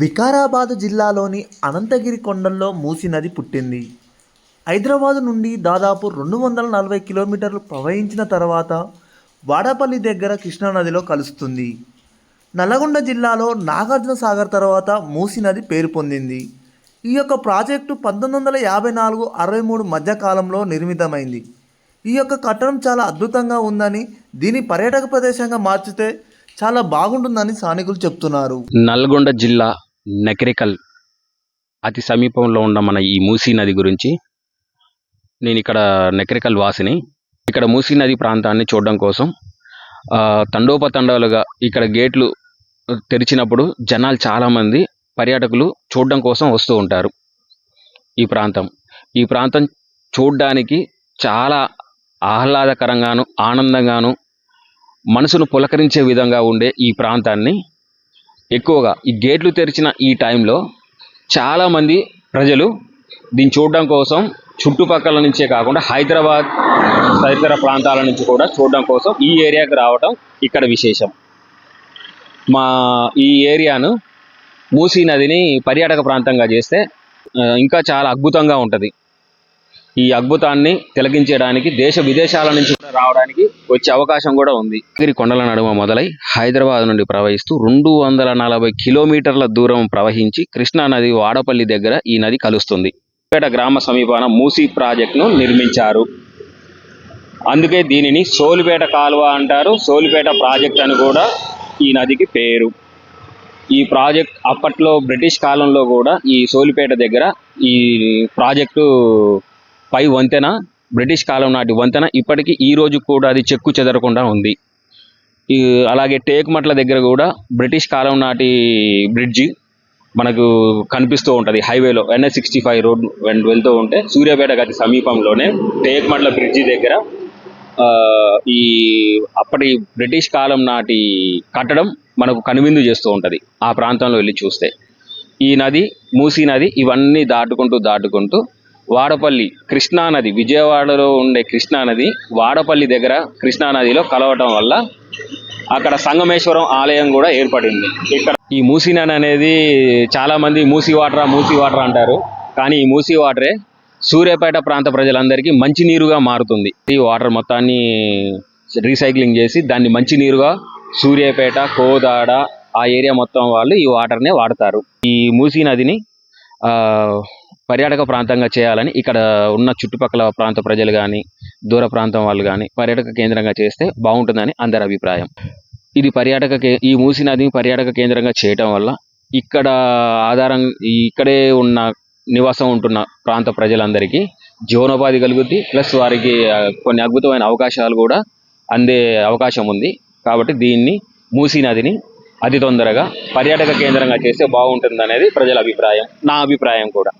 వికారాబాద్ జిల్లాలోని అనంతగిరి కొండల్లో మూసి నది పుట్టింది. హైదరాబాద్ నుండి దాదాపు రెండు వందల నలభై కిలోమీటర్లు ప్రవహించిన తర్వాత వాడపల్లి దగ్గర కృష్ణానదిలో కలుస్తుంది. నల్లగొండ జిల్లాలో నాగార్జున సాగర్ తర్వాత మూసి నది పేరు పొందింది. ఈ యొక్క ప్రాజెక్టు పంతొమ్మిది వందల యాభై నాలుగు అరవై మూడు మధ్య కాలంలో నిర్మితమైంది. ఈ యొక్క కట్టడం చాలా అద్భుతంగా ఉందని దీని పర్యాటక ప్రదేశంగా మార్చితే చాలా బాగుంటుందని స్థానికులు చెప్తున్నారు. నల్గొండ జిల్లా నెక్రికల్ అతి సమీపంలో ఉన్న మన ఈ మూసీ నది గురించి నేను ఇక్కడ నెక్రికల్ వాసిని. ఇక్కడ మూసీ నది ప్రాంతాన్ని చూడడం కోసం తండోపతండాలుగా ఇక్కడ గేట్లు తెరిచినప్పుడు జనాలు చాలామంది పర్యాటకులు చూడడం కోసం వస్తూ ఉంటారు ఈ ప్రాంతం. ఈ ప్రాంతం చూడడానికి చాలా ఆహ్లాదకరంగాను ఆనందంగాను మనసును పులకరించే విధంగా ఉండే ఈ ప్రాంతాన్ని ఎక్కువగా ఈ గేట్లు తెరిచిన ఈ టైంలో చాలామంది ప్రజలు దీన్ని చూడడం కోసం చుట్టుపక్కల నుంచే కాకుండా హైదరాబాద్ తదితర ప్రాంతాల నుంచి కూడా చూడడం కోసం ఈ ఏరియాకి రావడం ఇక్కడ విశేషం. మా ఈ ఏరియాను మూసీ నదిని పర్యాటక ప్రాంతంగా చేస్తే ఇంకా చాలా అద్భుతంగా ఉంటుంది. ఈ అద్భుతాన్ని తిలకించడానికి దేశ విదేశాల నుంచి కూడా రావడానికి వచ్చే అవకాశం కూడా ఉంది. గిరి కొండల నడుమ మొదలై హైదరాబాద్ నుండి ప్రవహిస్తూ రెండు వందల నలభై కిలోమీటర్ల దూరం ప్రవహించి కృష్ణా నది వాడపల్లి దగ్గర ఈ నది కలుస్తుంది. పేట గ్రామ సమీపాన మూసీ ప్రాజెక్టును నిర్మించారు. అందుకే దీనిని సోలిపేట కాలువ అంటారు. సోలిపేట ప్రాజెక్ట్ అని కూడా ఈ నదికి పేరు. ఈ ప్రాజెక్ట్ అప్పట్లో బ్రిటిష్ కాలంలో కూడా ఈ సోలిపేట దగ్గర ఈ ప్రాజెక్టు పై వంతెన బ్రిటిష్ కాలం నాటి వంతెన ఇప్పటికీ ఈ రోజు కూడా అది చెక్కు చెదరకుండా ఉంది. ఈ అలాగే టేకుమట్ల దగ్గర కూడా బ్రిటిష్ కాలం నాటి బ్రిడ్జి మనకు కనిపిస్తూ ఉంటుంది. హైవేలో ఎన్ఎస్ సిక్స్టీ ఫైవ్ రోడ్ వెళ్తూ ఉంటే సూర్యాపేట గది సమీపంలోనే టేకుమట్ల బ్రిడ్జి దగ్గర ఈ అప్పటి బ్రిటిష్ కాలం నాటి కట్టడం మనకు కనువిందు చేస్తూ ఉంటుంది ఆ ప్రాంతంలో వెళ్ళి చూస్తే. ఈ నది మూసీ నది ఇవన్నీ దాటుకుంటూ దాటుకుంటూ వాడపల్లి కృష్ణా నది విజయవాడలో ఉండే కృష్ణా నది వాడపల్లి దగ్గర కృష్ణా నదిలో కలవటం వల్ల అక్కడ సంగమేశ్వరం ఆలయం కూడా ఏర్పడింది. ఇక్కడ ఈ మూసీ నది అనేది చాలా మంది మూసీ వాటర్ మూసీ వాటర్ అంటారు. కానీ ఈ మూసీ వాటరే సూర్యాపేట ప్రాంత ప్రజలందరికీ మంచినీరుగా మారుతుంది. ఈ వాటర్ మొత్తాన్ని రీసైక్లింగ్ చేసి దాన్ని మంచినీరుగా సూర్యాపేట కోదాడ ఆ ఏరియా మొత్తం వాళ్ళు ఈ వాటర్నే వాడతారు. ఈ మూసీ నదిని ఆ, పర్యాటక ప్రాంతంగా చేయాలని ఇక్కడ ఉన్న చుట్టుపక్కల ప్రాంత ప్రజలు కానీ దూర ప్రాంతం వాళ్ళు కానీ పర్యాటక కేంద్రంగా చేస్తే బాగుంటుందని అందరి అభిప్రాయం. ఇది పర్యాటక ఈ మూసీ నదిని పర్యాటక కేంద్రంగా చేయటం వల్ల ఇక్కడ ఆధారం ఇక్కడే ఉన్న నివాసం ఉంటున్న ప్రాంత ప్రజలందరికీ జీవనోపాధి కలుగుద్ది ప్లస్ వారికి కొన్ని అద్భుతమైన అవకాశాలు కూడా అందే అవకాశం ఉంది. కాబట్టి దీన్ని మూసీ నదిని అతి తొందరగా పర్యాటక కేంద్రంగా చేస్తే బాగుంటుంది అనేది ప్రజల అభిప్రాయం నా అభిప్రాయం కూడా.